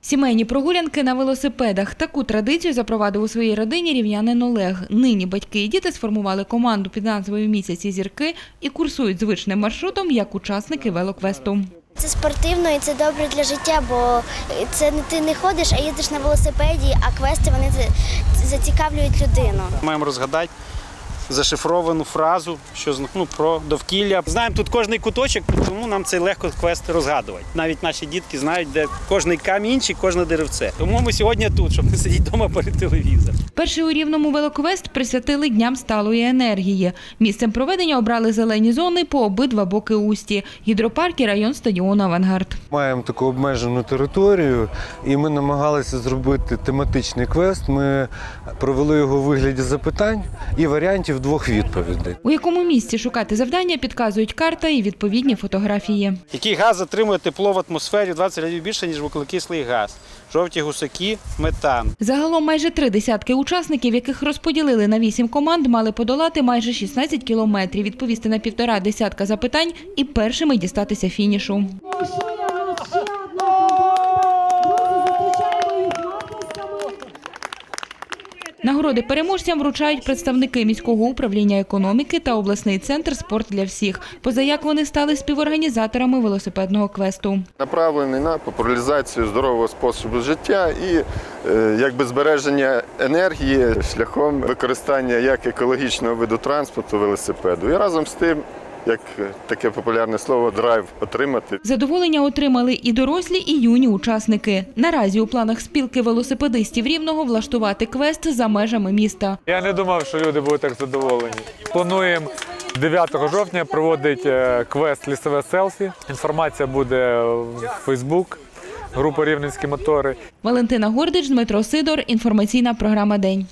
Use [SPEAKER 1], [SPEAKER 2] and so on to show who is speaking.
[SPEAKER 1] Сімейні прогулянки на велосипедах. Таку традицію запровадив у своїй родині рівнянин Олег. Нині батьки і діти сформували команду під назвою Місяці зірки і курсують звичним маршрутом як учасники велоквесту.
[SPEAKER 2] Це спортивно і це добре для життя, бо це ти не ходиш, а їздиш на велосипеді, а квести вони зацікавлюють людину.
[SPEAKER 3] Маємо розгадати зашифровану фразу, що ну, про довкілля. Знаємо тут кожний куточок, тому нам це легко квести розгадувати. Навіть наші дітки знають, де кожний камінчик, кожне деревце. Тому ми сьогодні тут, щоб не сидіти вдома перед телевізором.
[SPEAKER 1] Перший у рівному велоквест присвятили дням сталої енергії. Місцем проведення обрали зелені зони по обидва боки усті. Гідропарк і район стадіону Авангард.
[SPEAKER 4] Маємо таку обмежену територію, і ми намагалися зробити тематичний квест. Ми провели його у вигляді запитань і варіантів двох відповідей.
[SPEAKER 1] У якому місці шукати завдання підказують карта і відповідні фотографії.
[SPEAKER 3] Який газ затримує тепло в атмосфері в 20 разів більше, ніж вуглекислий газ. Жовті гусаки, метан.
[SPEAKER 1] Загалом майже три десятки учасників, яких розподілили на вісім команд, мали подолати майже 16 кілометрів, відповісти на півтора десятка запитань і першими дістатися фінішу. Нагороди переможцям вручають представники міського управління економіки та обласний центр спорт для всіх. Позаяк вони стали співорганізаторами велосипедного квесту.
[SPEAKER 5] направлений на популяризацію здорового способу життя і е, якби збереження енергії шляхом використання як екологічного виду транспорту велосипеду. І разом з тим, як таке популярне слово драйв отримати.
[SPEAKER 1] Задоволення отримали і дорослі, і юні учасники. Наразі у планах спілки велосипедистів Рівного влаштувати квест за межами міста.
[SPEAKER 6] Я не думав, що люди будуть так задоволені. Плануємо 9 жовтня проводити е, квест лісове селфі. Інформація буде в Фейсбук, група Рівненські мотори.
[SPEAKER 1] Валентина Гордич, Дмитро Сидор. Інформаційна програма День.